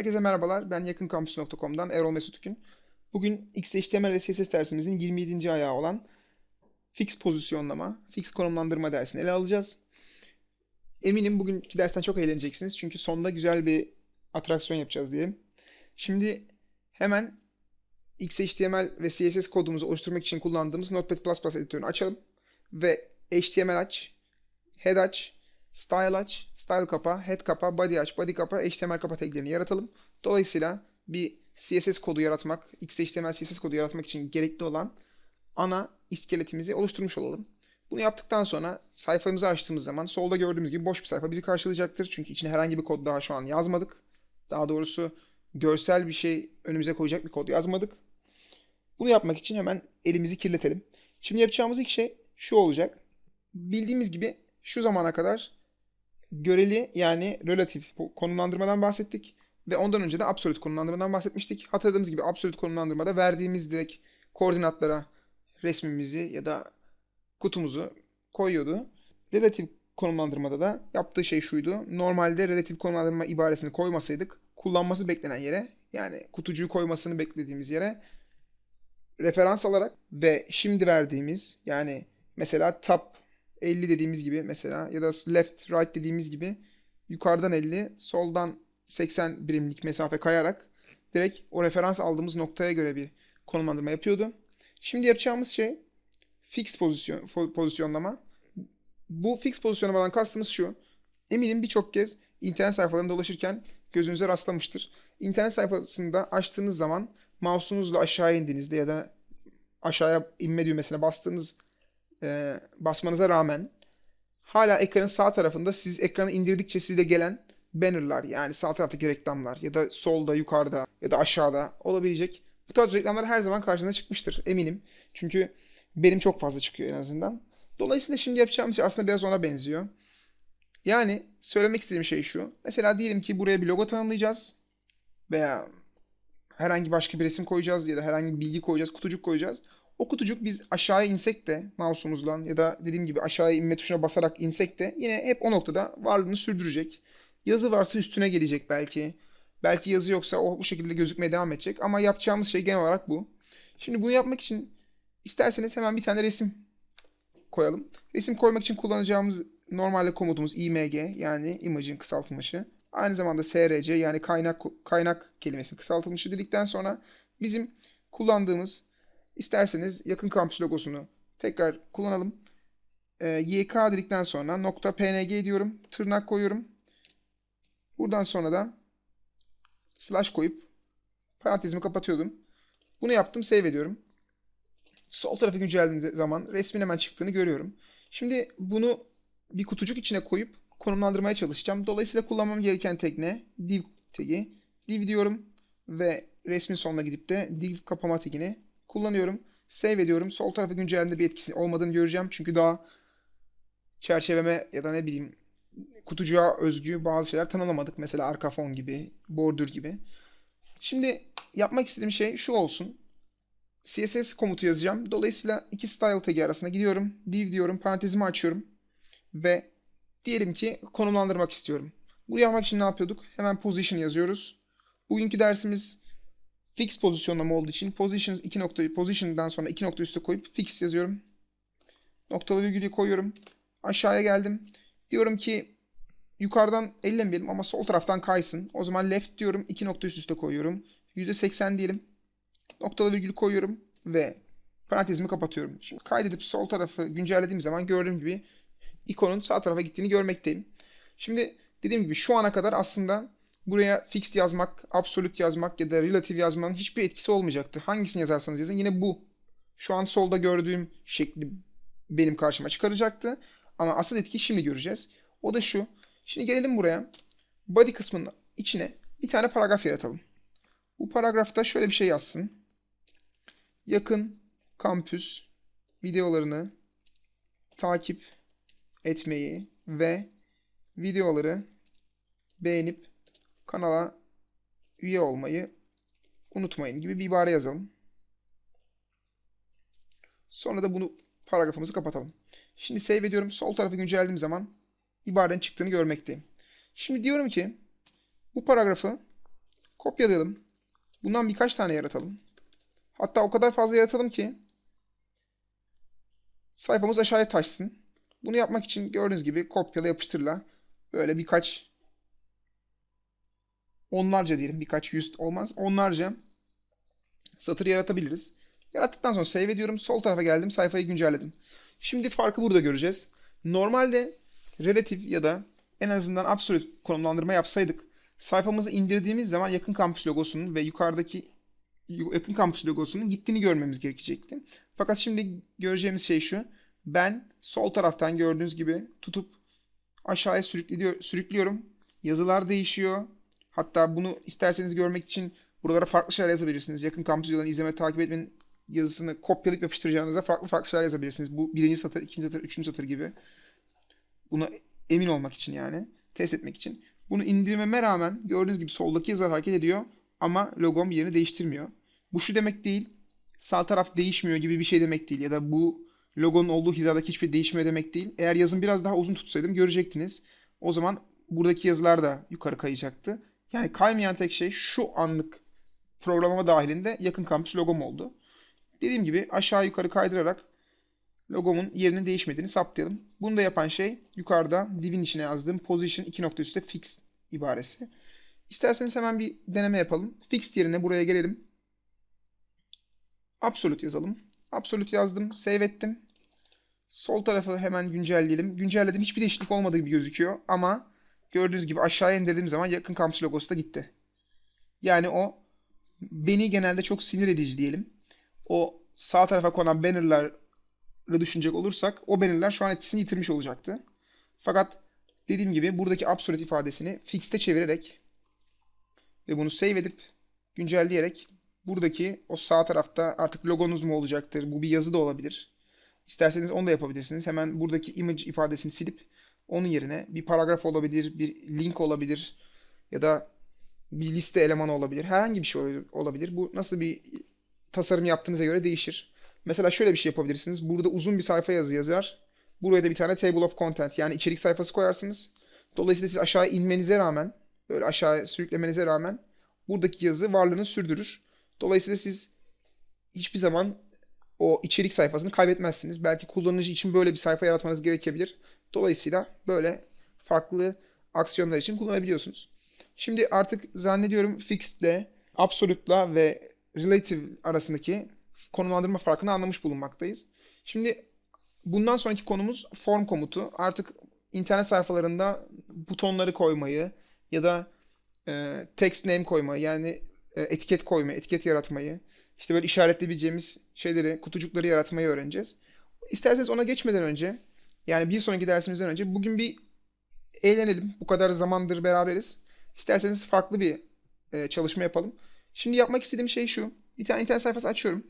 Herkese merhabalar. Ben yakınkampüs.com'dan Erol Mesut Ükün. Bugün XHTML ve CSS dersimizin 27. ayağı olan fix pozisyonlama, fix konumlandırma dersini ele alacağız. Eminim bugünkü dersten çok eğleneceksiniz. Çünkü sonda güzel bir atraksiyon yapacağız diyelim. Şimdi hemen XHTML ve CSS kodumuzu oluşturmak için kullandığımız Notepad++ editörünü açalım. Ve HTML aç, head aç, style aç, style kapa, head kapa, body aç, body kapa, HTML kapa taglerini yaratalım. Dolayısıyla bir CSS kodu yaratmak, XHTML CSS kodu yaratmak için gerekli olan ana iskeletimizi oluşturmuş olalım. Bunu yaptıktan sonra sayfamızı açtığımız zaman solda gördüğümüz gibi boş bir sayfa bizi karşılayacaktır. Çünkü içine herhangi bir kod daha şu an yazmadık. Daha doğrusu görsel bir şey önümüze koyacak bir kod yazmadık. Bunu yapmak için hemen elimizi kirletelim. Şimdi yapacağımız ilk şey şu olacak. Bildiğimiz gibi şu zamana kadar göreli yani relatif konumlandırmadan bahsettik. Ve ondan önce de absolut konumlandırmadan bahsetmiştik. Hatırladığımız gibi absolut konumlandırmada verdiğimiz direkt koordinatlara resmimizi ya da kutumuzu koyuyordu. Relatif konumlandırmada da yaptığı şey şuydu. Normalde relatif konumlandırma ibaresini koymasaydık kullanması beklenen yere yani kutucuğu koymasını beklediğimiz yere referans alarak ve şimdi verdiğimiz yani mesela top 50 dediğimiz gibi mesela ya da left right dediğimiz gibi yukarıdan 50 soldan 80 birimlik mesafe kayarak direkt o referans aldığımız noktaya göre bir konumlandırma yapıyordu. Şimdi yapacağımız şey fix pozisyon, pozisyonlama. Bu fix pozisyonlamadan kastımız şu. Eminim birçok kez internet sayfalarında dolaşırken gözünüze rastlamıştır. İnternet sayfasında açtığınız zaman mouse'unuzla aşağı indiğinizde ya da aşağıya inme düğmesine bastığınız e, basmanıza rağmen hala ekranın sağ tarafında siz ekranı indirdikçe size gelen bannerlar yani sağ taraftaki reklamlar ya da solda, yukarıda ya da aşağıda olabilecek bu tarz reklamlar her zaman karşınıza çıkmıştır eminim. Çünkü benim çok fazla çıkıyor en azından. Dolayısıyla şimdi yapacağım şey aslında biraz ona benziyor. Yani söylemek istediğim şey şu. Mesela diyelim ki buraya bir logo tanımlayacağız. Veya herhangi başka bir resim koyacağız ya da herhangi bir bilgi koyacağız, kutucuk koyacağız. O kutucuk biz aşağıya insek de mouse'umuzla ya da dediğim gibi aşağıya inme tuşuna basarak insek de yine hep o noktada varlığını sürdürecek. Yazı varsa üstüne gelecek belki. Belki yazı yoksa o bu şekilde gözükmeye devam edecek. Ama yapacağımız şey genel olarak bu. Şimdi bunu yapmak için isterseniz hemen bir tane resim koyalım. Resim koymak için kullanacağımız normalde komutumuz img yani image'in kısaltılmışı. Aynı zamanda src yani kaynak kaynak kelimesinin kısaltılmışı dedikten sonra bizim kullandığımız isterseniz yakın kampüs logosunu tekrar kullanalım. E, YK dedikten sonra nokta png diyorum. Tırnak koyuyorum. Buradan sonra da slash koyup parantezimi kapatıyordum. Bunu yaptım. Save ediyorum. Sol tarafı güncellediğim zaman resmin hemen çıktığını görüyorum. Şimdi bunu bir kutucuk içine koyup konumlandırmaya çalışacağım. Dolayısıyla kullanmam gereken tag ne? Div tagi. Div diyorum ve resmin sonuna gidip de div kapama tagini kullanıyorum. Save ediyorum. Sol tarafı güncellemede bir etkisi olmadığını göreceğim. Çünkü daha çerçeveme ya da ne bileyim kutucuğa özgü bazı şeyler tanımlamadık. Mesela arka fon gibi, border gibi. Şimdi yapmak istediğim şey şu olsun. CSS komutu yazacağım. Dolayısıyla iki style tagi arasında gidiyorum. Div diyorum, parantezimi açıyorum. Ve diyelim ki konumlandırmak istiyorum. Bunu yapmak için ne yapıyorduk? Hemen position yazıyoruz. Bugünkü dersimiz fix pozisyonlama olduğu için position iki nokta position'dan sonra iki nokta üstü koyup fix yazıyorum. Noktalı virgülü koyuyorum. Aşağıya geldim. Diyorum ki yukarıdan ellemeyelim ama sol taraftan kaysın. O zaman left diyorum. iki nokta üst üste koyuyorum. %80 diyelim. Noktalı virgül koyuyorum ve parantezimi kapatıyorum. Şimdi kaydedip sol tarafı güncellediğim zaman gördüğüm gibi ikonun sağ tarafa gittiğini görmekteyim. Şimdi dediğim gibi şu ana kadar aslında buraya fixed yazmak, absolute yazmak ya da relative yazmanın hiçbir etkisi olmayacaktı. Hangisini yazarsanız yazın yine bu. Şu an solda gördüğüm şekli benim karşıma çıkaracaktı. Ama asıl etkiyi şimdi göreceğiz. O da şu. Şimdi gelelim buraya. Body kısmının içine bir tane paragraf yaratalım. Bu paragrafta şöyle bir şey yazsın. Yakın kampüs videolarını takip etmeyi ve videoları beğenip kanala üye olmayı unutmayın gibi bir ibare yazalım. Sonra da bunu paragrafımızı kapatalım. Şimdi save ediyorum. Sol tarafı güncellediğim zaman ibarenin çıktığını görmekteyim. Şimdi diyorum ki bu paragrafı Kopyalayalım. Bundan birkaç tane yaratalım. Hatta o kadar fazla yaratalım ki sayfamız aşağıya taşsın. Bunu yapmak için gördüğünüz gibi kopyala yapıştırla böyle birkaç onlarca diyelim birkaç yüz olmaz onlarca satır yaratabiliriz. Yarattıktan sonra save ediyorum. Sol tarafa geldim. Sayfayı güncelledim. Şimdi farkı burada göreceğiz. Normalde relatif ya da en azından absolute konumlandırma yapsaydık sayfamızı indirdiğimiz zaman yakın kampüs logosunun ve yukarıdaki yakın kampüs logosunun gittiğini görmemiz gerekecekti. Fakat şimdi göreceğimiz şey şu. Ben sol taraftan gördüğünüz gibi tutup aşağıya sürüklüyor, sürüklüyorum. Yazılar değişiyor. Hatta bunu isterseniz görmek için buralara farklı şeyler yazabilirsiniz. Yakın kampüs videolarını izleme, takip etmenin yazısını kopyalayıp yapıştıracağınıza farklı farklı şeyler yazabilirsiniz. Bu birinci satır, ikinci satır, üçüncü satır gibi. Buna emin olmak için yani. Test etmek için. Bunu indirmeme rağmen gördüğünüz gibi soldaki yazılar hareket ediyor ama logom yerini değiştirmiyor. Bu şu demek değil. Sağ taraf değişmiyor gibi bir şey demek değil. Ya da bu logonun olduğu hizadaki hiçbir şey değişmiyor demek değil. Eğer yazım biraz daha uzun tutsaydım görecektiniz. O zaman buradaki yazılar da yukarı kayacaktı. Yani kaymayan tek şey şu anlık programlama dahilinde yakın kampüs logom oldu. Dediğim gibi aşağı yukarı kaydırarak logomun yerinin değişmediğini saptayalım. Bunu da yapan şey yukarıda divin içine yazdığım position 2 nokta üstte fix ibaresi. İsterseniz hemen bir deneme yapalım. Fixed yerine buraya gelelim. Absolute yazalım. Absolute yazdım. Save ettim. Sol tarafı hemen güncelleyelim. Güncelledim. Hiçbir değişiklik olmadığı gibi gözüküyor. Ama gördüğünüz gibi aşağıya indirdiğim zaman yakın kampüs logosu da gitti. Yani o beni genelde çok sinir edici diyelim. O sağ tarafa konan bannerları düşünecek olursak o bannerlar şu an etkisini yitirmiş olacaktı. Fakat dediğim gibi buradaki absolute ifadesini fix'te çevirerek ve bunu save edip güncelleyerek buradaki o sağ tarafta artık logonuz mu olacaktır? Bu bir yazı da olabilir. İsterseniz onu da yapabilirsiniz. Hemen buradaki image ifadesini silip onun yerine bir paragraf olabilir, bir link olabilir ya da bir liste elemanı olabilir. Herhangi bir şey olabilir. Bu nasıl bir tasarım yaptığınıza göre değişir. Mesela şöyle bir şey yapabilirsiniz. Burada uzun bir sayfa yazı yazar. Buraya da bir tane table of content yani içerik sayfası koyarsınız. Dolayısıyla siz aşağı inmenize rağmen, böyle aşağı sürüklemenize rağmen buradaki yazı varlığını sürdürür. Dolayısıyla siz hiçbir zaman o içerik sayfasını kaybetmezsiniz. Belki kullanıcı için böyle bir sayfa yaratmanız gerekebilir. Dolayısıyla böyle farklı aksiyonlar için kullanabiliyorsunuz. Şimdi artık zannediyorum fixed'le, absolute'la ve relative arasındaki konumlandırma farkını anlamış bulunmaktayız. Şimdi bundan sonraki konumuz form komutu. Artık internet sayfalarında butonları koymayı ya da e, text name koymayı yani e, etiket koymayı, etiket yaratmayı, işte böyle işaretleyebileceğimiz şeyleri, kutucukları yaratmayı öğreneceğiz. İsterseniz ona geçmeden önce, yani bir sonraki dersimizden önce bugün bir eğlenelim. Bu kadar zamandır beraberiz. İsterseniz farklı bir e, çalışma yapalım. Şimdi yapmak istediğim şey şu. Bir tane internet sayfası açıyorum.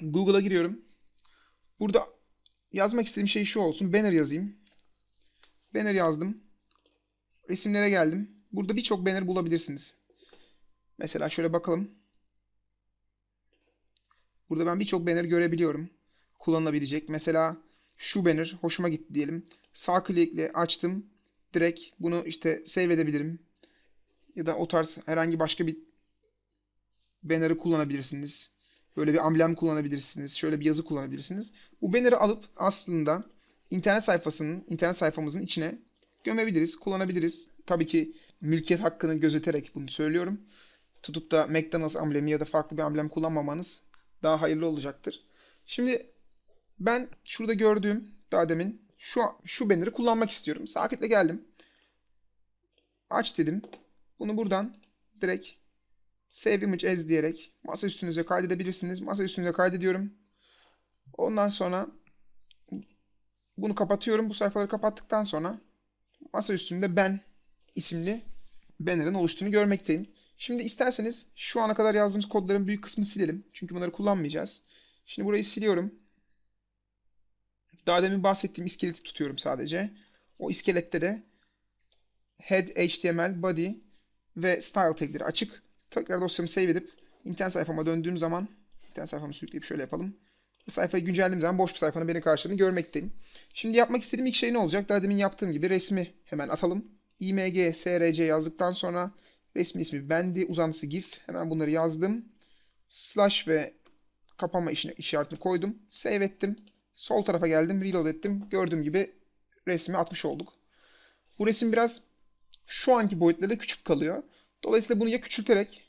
Google'a giriyorum. Burada yazmak istediğim şey şu olsun. Banner yazayım. Banner yazdım. Resimlere geldim. Burada birçok banner bulabilirsiniz. Mesela şöyle bakalım. Burada ben birçok banner görebiliyorum. Kullanılabilecek. Mesela şu banner hoşuma gitti diyelim. Sağ klikle açtım. Direkt bunu işte save edebilirim. Ya da o tarz herhangi başka bir banner'ı kullanabilirsiniz. Böyle bir amblem kullanabilirsiniz. Şöyle bir yazı kullanabilirsiniz. Bu banner'ı alıp aslında internet sayfasının, internet sayfamızın içine gömebiliriz, kullanabiliriz. Tabii ki mülkiyet hakkını gözeterek bunu söylüyorum. Tutup da McDonald's amblemi ya da farklı bir amblem kullanmamanız daha hayırlı olacaktır. Şimdi ben şurada gördüğüm daha demin şu şu banner'ı kullanmak istiyorum. Sağ geldim. Aç dedim. Bunu buradan direkt Save Image As diyerek masa üstünüze kaydedebilirsiniz. Masa üstünüze kaydediyorum. Ondan sonra bunu kapatıyorum. Bu sayfaları kapattıktan sonra masa üstünde ben isimli banner'ın oluştuğunu görmekteyim. Şimdi isterseniz şu ana kadar yazdığımız kodların büyük kısmını silelim. Çünkü bunları kullanmayacağız. Şimdi burayı siliyorum. Daha demin bahsettiğim iskeleti tutuyorum sadece. O iskelette de head, html, body ve style tagleri açık. Tekrar dosyamı save edip internet sayfama döndüğüm zaman internet sayfamı sürükleyip şöyle yapalım. Sayfayı güncellediğim zaman boş bir sayfanın beni karşıladığını görmekteyim. Şimdi yapmak istediğim ilk şey ne olacak? Daha demin yaptığım gibi resmi hemen atalım. img src yazdıktan sonra Resmin ismi bendi, uzantısı GIF. Hemen bunları yazdım. Slash ve kapama işine, işaretini koydum. Save ettim. Sol tarafa geldim. Reload ettim. Gördüğüm gibi resmi atmış olduk. Bu resim biraz şu anki boyutlarıyla küçük kalıyor. Dolayısıyla bunu ya küçülterek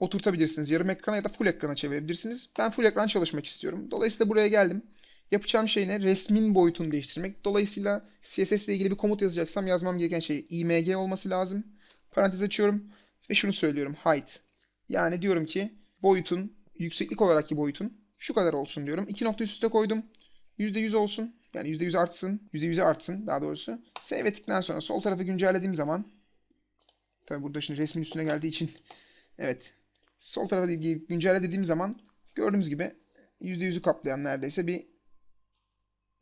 oturtabilirsiniz. Yarım ekrana ya da full ekrana çevirebilirsiniz. Ben full ekran çalışmak istiyorum. Dolayısıyla buraya geldim. Yapacağım şey ne? Resmin boyutunu değiştirmek. Dolayısıyla CSS ile ilgili bir komut yazacaksam yazmam gereken şey img olması lazım. Parantez açıyorum ve şunu söylüyorum. Height. Yani diyorum ki boyutun, yükseklik olarak ki boyutun şu kadar olsun diyorum. İki nokta üst üste koydum. %100 olsun. Yani %100 artsın. %100'e artsın daha doğrusu. Save ettikten sonra sol tarafı güncellediğim zaman tabi burada şimdi resmin üstüne geldiği için evet sol tarafa güncelle dediğim zaman gördüğümüz gibi %100'ü kaplayan neredeyse bir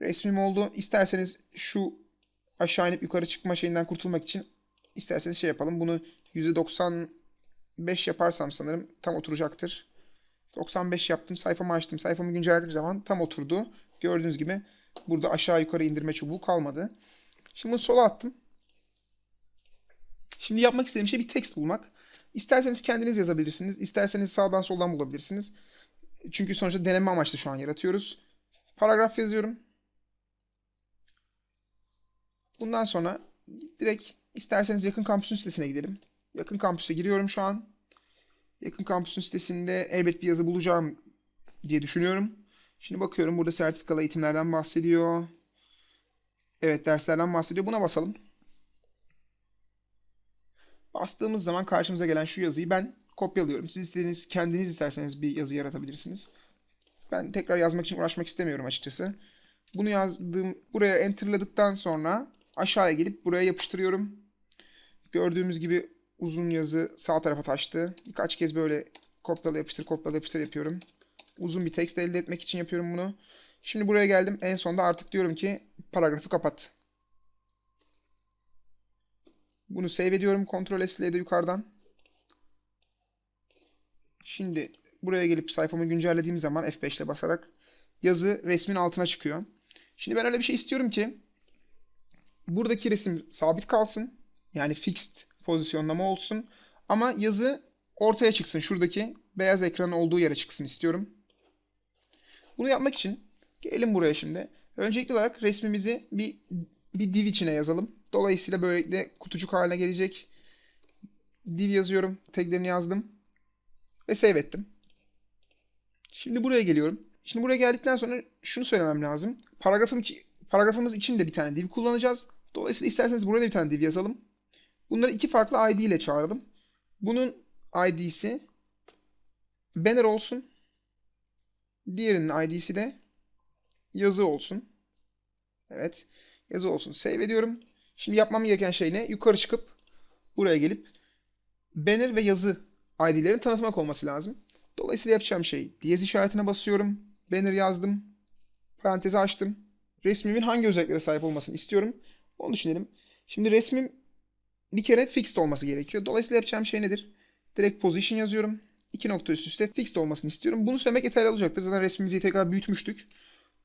resmim oldu. İsterseniz şu aşağı inip yukarı çıkma şeyinden kurtulmak için isterseniz şey yapalım. Bunu %95 yaparsam sanırım tam oturacaktır. 95 yaptım. Sayfamı açtım. Sayfamı güncellediğim zaman tam oturdu. Gördüğünüz gibi burada aşağı yukarı indirme çubuğu kalmadı. Şimdi bunu sola attım. Şimdi yapmak istediğim şey bir text bulmak. İsterseniz kendiniz yazabilirsiniz. İsterseniz sağdan soldan bulabilirsiniz. Çünkü sonuçta deneme amaçlı şu an yaratıyoruz. Paragraf yazıyorum. Bundan sonra direkt isterseniz yakın kampüsün sitesine gidelim. Yakın kampüse giriyorum şu an. Yakın kampüsün sitesinde elbet bir yazı bulacağım diye düşünüyorum. Şimdi bakıyorum burada sertifikalı eğitimlerden bahsediyor. Evet derslerden bahsediyor. Buna basalım. Bastığımız zaman karşımıza gelen şu yazıyı ben kopyalıyorum. Siz istediğiniz, kendiniz isterseniz bir yazı yaratabilirsiniz. Ben tekrar yazmak için uğraşmak istemiyorum açıkçası. Bunu yazdığım, buraya enterladıktan sonra aşağıya gelip buraya yapıştırıyorum. Gördüğümüz gibi uzun yazı sağ tarafa taştı. Birkaç kez böyle kopyala yapıştır, kopyala yapıştır yapıyorum. Uzun bir tekst elde etmek için yapıyorum bunu. Şimdi buraya geldim. En sonda artık diyorum ki paragrafı kapat. Bunu save ediyorum. Ctrl S ile de yukarıdan. Şimdi buraya gelip sayfamı güncellediğim zaman F5 ile basarak yazı resmin altına çıkıyor. Şimdi ben öyle bir şey istiyorum ki buradaki resim sabit kalsın. Yani fixed pozisyonlama olsun. Ama yazı ortaya çıksın. Şuradaki beyaz ekranın olduğu yere çıksın istiyorum. Bunu yapmak için gelelim buraya şimdi. Öncelikli olarak resmimizi bir, bir div içine yazalım. Dolayısıyla böylelikle kutucuk haline gelecek. Div yazıyorum. Taglerini yazdım. Ve save ettim. Şimdi buraya geliyorum. Şimdi buraya geldikten sonra şunu söylemem lazım. Paragrafım paragrafımız için de bir tane div kullanacağız. Dolayısıyla isterseniz buraya da bir tane div yazalım. Bunları iki farklı ID ile çağıralım. Bunun ID'si banner olsun. Diğerinin ID'si de yazı olsun. Evet. Yazı olsun. Save ediyorum. Şimdi yapmam gereken şey ne? Yukarı çıkıp buraya gelip banner ve yazı ID'lerin tanıtmak olması lazım. Dolayısıyla yapacağım şey diyez işaretine basıyorum. Banner yazdım. Parantezi açtım. Resmimin hangi özelliklere sahip olmasını istiyorum. Onu düşünelim. Şimdi resmim bir kere fixed olması gerekiyor. Dolayısıyla yapacağım şey nedir? Direkt position yazıyorum. İki nokta üst üste fixed olmasını istiyorum. Bunu söylemek yeterli olacaktır. Zaten resmimizi tekrar büyütmüştük.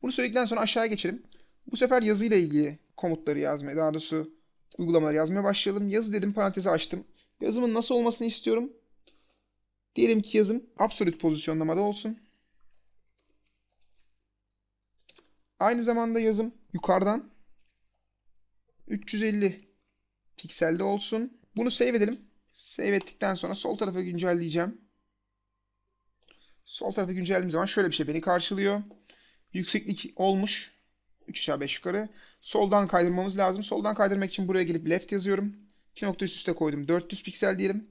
Bunu söyledikten sonra aşağıya geçelim. Bu sefer yazıyla ilgili komutları yazmaya, daha doğrusu uygulamaları yazmaya başlayalım. Yazı dedim, parantezi açtım. Yazımın nasıl olmasını istiyorum? Diyelim ki yazım absolute pozisyonlamada olsun. Aynı zamanda yazım yukarıdan 350 pikselde olsun. Bunu save edelim. Save ettikten sonra sol tarafa güncelleyeceğim. Sol tarafa güncellediğim zaman şöyle bir şey beni karşılıyor. Yükseklik olmuş. 3 aşağı 5 yukarı. Soldan kaydırmamız lazım. Soldan kaydırmak için buraya gelip left yazıyorum. 2 nokta üst üste koydum. 400 piksel diyelim.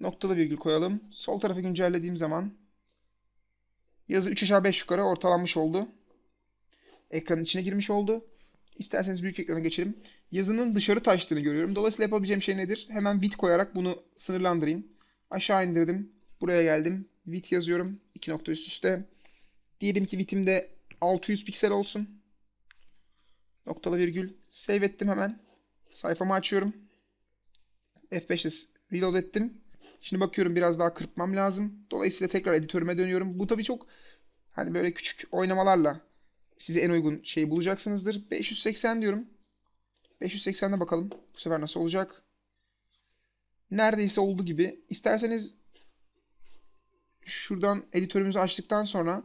Noktalı virgül koyalım. Sol tarafı güncellediğim zaman yazı 3 aşağı 5 yukarı ortalanmış oldu. Ekranın içine girmiş oldu. İsterseniz büyük ekrana geçelim. Yazının dışarı taştığını görüyorum. Dolayısıyla yapabileceğim şey nedir? Hemen bit koyarak bunu sınırlandırayım. Aşağı indirdim. Buraya geldim. Bit yazıyorum. 2 nokta üst üste. Diyelim ki bitimde 600 piksel olsun. Noktalı virgül. Save ettim hemen. Sayfamı açıyorum. F5'te reload ettim. Şimdi bakıyorum biraz daha kırpmam lazım. Dolayısıyla tekrar editörüme dönüyorum. Bu tabii çok hani böyle küçük oynamalarla size en uygun şeyi bulacaksınızdır. 580 diyorum. 580'de bakalım. Bu sefer nasıl olacak? neredeyse olduğu gibi. İsterseniz şuradan editörümüzü açtıktan sonra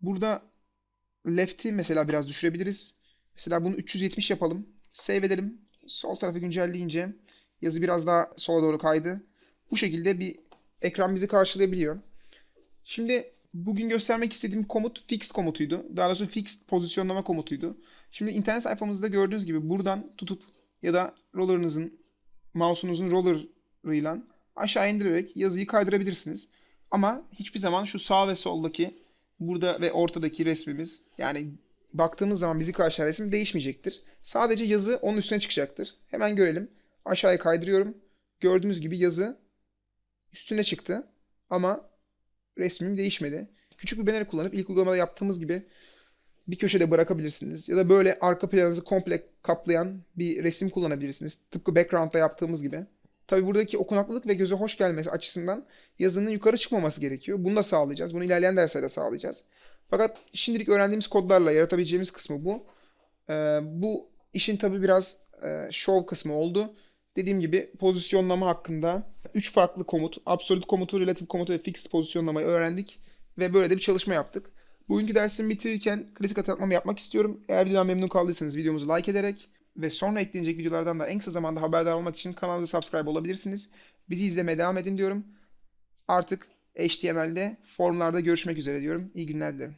burada left'i mesela biraz düşürebiliriz. Mesela bunu 370 yapalım. Save edelim. Sol tarafı güncelleyince yazı biraz daha sola doğru kaydı. Bu şekilde bir ekran bizi karşılayabiliyor. Şimdi bugün göstermek istediğim komut fix komutuydu. Daha doğrusu fix pozisyonlama komutuydu. Şimdi internet sayfamızda gördüğünüz gibi buradan tutup ya da roller'ınızın mouse'unuzun roller'ıyla aşağı indirerek yazıyı kaydırabilirsiniz. Ama hiçbir zaman şu sağ ve soldaki burada ve ortadaki resmimiz yani baktığımız zaman bizi karşılayan resim değişmeyecektir. Sadece yazı onun üstüne çıkacaktır. Hemen görelim. Aşağıya kaydırıyorum. Gördüğümüz gibi yazı üstüne çıktı. Ama resmim değişmedi. Küçük bir banner kullanıp ilk uygulamada yaptığımız gibi bir köşede bırakabilirsiniz. Ya da böyle arka planınızı komple kaplayan bir resim kullanabilirsiniz. Tıpkı background'da yaptığımız gibi. Tabi buradaki okunaklılık ve göze hoş gelmesi açısından yazının yukarı çıkmaması gerekiyor. Bunu da sağlayacağız. Bunu ilerleyen derslerde sağlayacağız. Fakat şimdilik öğrendiğimiz kodlarla yaratabileceğimiz kısmı bu. Ee, bu işin tabi biraz e, show kısmı oldu. Dediğim gibi pozisyonlama hakkında 3 farklı komut, absolute komutu, relative komutu ve fixed pozisyonlamayı öğrendik. Ve böyle de bir çalışma yaptık. Bugünkü dersimi bitirirken klasik hatırlatmamı yapmak istiyorum. Eğer videodan memnun kaldıysanız videomuzu like ederek ve sonra eklenecek videolardan da en kısa zamanda haberdar olmak için kanalımıza subscribe olabilirsiniz. Bizi izlemeye devam edin diyorum. Artık HTML'de formlarda görüşmek üzere diyorum. İyi günler dilerim.